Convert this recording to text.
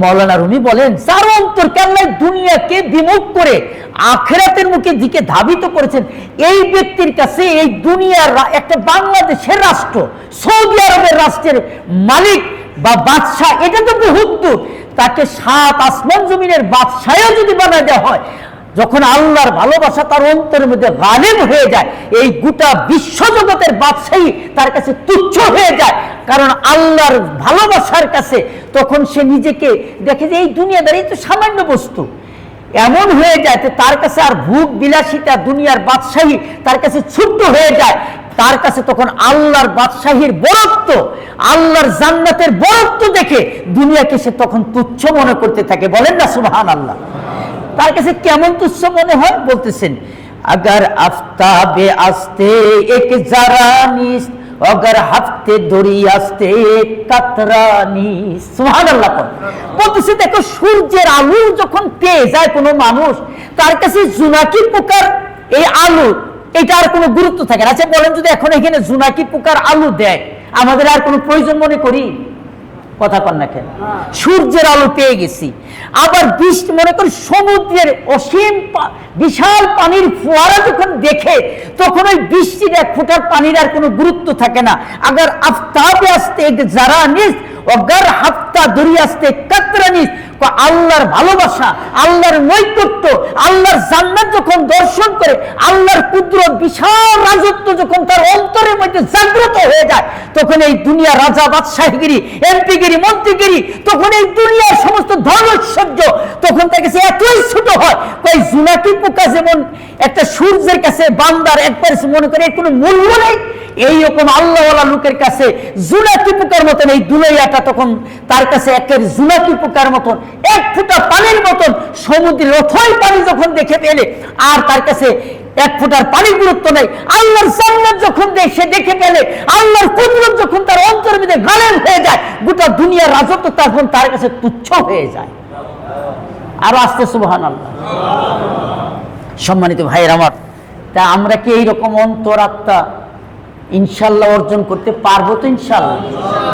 মৌলানা রুমি বলেন অন্তর কেননা দুনিয়াকে বিমুখ করে আখেরাতের মুখে দিকে ধাবিত করেছেন? এই ব্যক্তির কাছে এই দুনিয়ার একটা বাংলাদেশের রাষ্ট্র, সৌদি আরবের রাষ্ট্রের মালিক বা বাদশাহ, এটা তো বহুত দূর। তাকে সাত আসমান জমিনের বাদশাহও যদি বানায় দেওয়া হয় যখন আল্লাহর ভালোবাসা তার অন্তরের মধ্যে গালেব হয়ে যায়, এই গোটা বিশ্বজগতের বাদশাহী তার কাছে তুচ্ছ হয়ে যায়। কারণ আল্লাহর ভালোবাসার কাছে তখন সে নিজেকে দেখে যে এই দুনিয়াদারি তো সামান্য বস্তু। এমন হয়ে যায় যে তার কাছে আর ভূত বিলাসিতা দুনিয়ার বাদশাহী তার কাছে ছুট্ট হয়ে যায়। তার কাছে তখন আল্লাহর বাদশাহীর বরত্ব, আল্লাহর জান্নাতের বরত্ব দেখে দুনিয়াকে সে তখন তুচ্ছ মনে করতে থাকে। বলেন না সুবহান আল্লাহ তার কাছে কেমন তুচ্ছ মনে হয় বলতেছেন, আগার আফতাবে আসতে এক যারা নিস, অগার হাতে দড়ি আসতে কাতরানি সোহান আল্লাহ বলতেছে দেখো, সূর্যের আলু যখন পেয়ে যায় কোনো মানুষ, তার কাছে জুনাকি পোকার এই আলু, এটা আর কোনো গুরুত্ব থাকে না। আচ্ছা বলেন যদি এখন এখানে জুনাকি পোকার আলু দেয়, আমাদের আর কোনো প্রয়োজন মনে করি? কথা কন না কেন? সূর্যের আলো পেয়ে গেছি। আবার বৃষ্টি, মনে করি সমুদ্রের অসীম বিশাল পানির ফোয়ারা যখন দেখে, তখন ওই বৃষ্টির এক ফোঁটার পানির আর কোনো গুরুত্ব থাকে না। আগার আফতাবে আসতে যারা নিস অগার হাফতা দড়ি আসতে কাতরা নিস। ক আল্লাহর ভালোবাসা, আল্লাহর নৈকট্য, আল্লাহর জান্নাত যখন দর্শন করে, আল্লাহর কুদরত বিশাল রাজত্ব যখন তার অন্তরের মধ্যে জাগ্রত হয়ে যায়, তখন এই দুনিয়া রাজা, বাদশাহীগিরি, এমপিগিরি, মন্ত্রীগিরি, তখন এই দুনিয়ার সমস্ত ধর্মৈশ্বর্য তখন তার কাছে এতই ছোট হয় কই জুনাকি পোকা যেমন একটা সূর্যের কাছে বান্দার একবার মনে করে কোনো মূল্য নেই। এইরকম আল্লাহওয়ালা লোকের কাছে জুনাকি পোকার মতন, এই দুলাইয়াটা তখন তার কাছে একের জুনাকি পোকার মতন, এক ফুটা পানির মতন সমুদ্রের অথই পানি যখন দেখে পেলে আর তার কাছে এক ফুটার পানির গুরুত্ব নেই। আল্লাহর জান্নাত যখন সে দেখে পেলে আল্লাহর কুদরত যখন তার অন্তরের মধ্যে গালেব হয়ে যায়, গোটা দুনিয়ার রাজত্ব তখন তার কাছে তুচ্ছ হয়ে যায়। আরও আসতে সুবহান আল্লাহ সম্মানিত ভাইয়ের আমার, তা আমরা কি এইরকম অন্তরাত্মা ইনশাল্লাহ অর্জন করতে পারব তো ইনশাল্লাহ।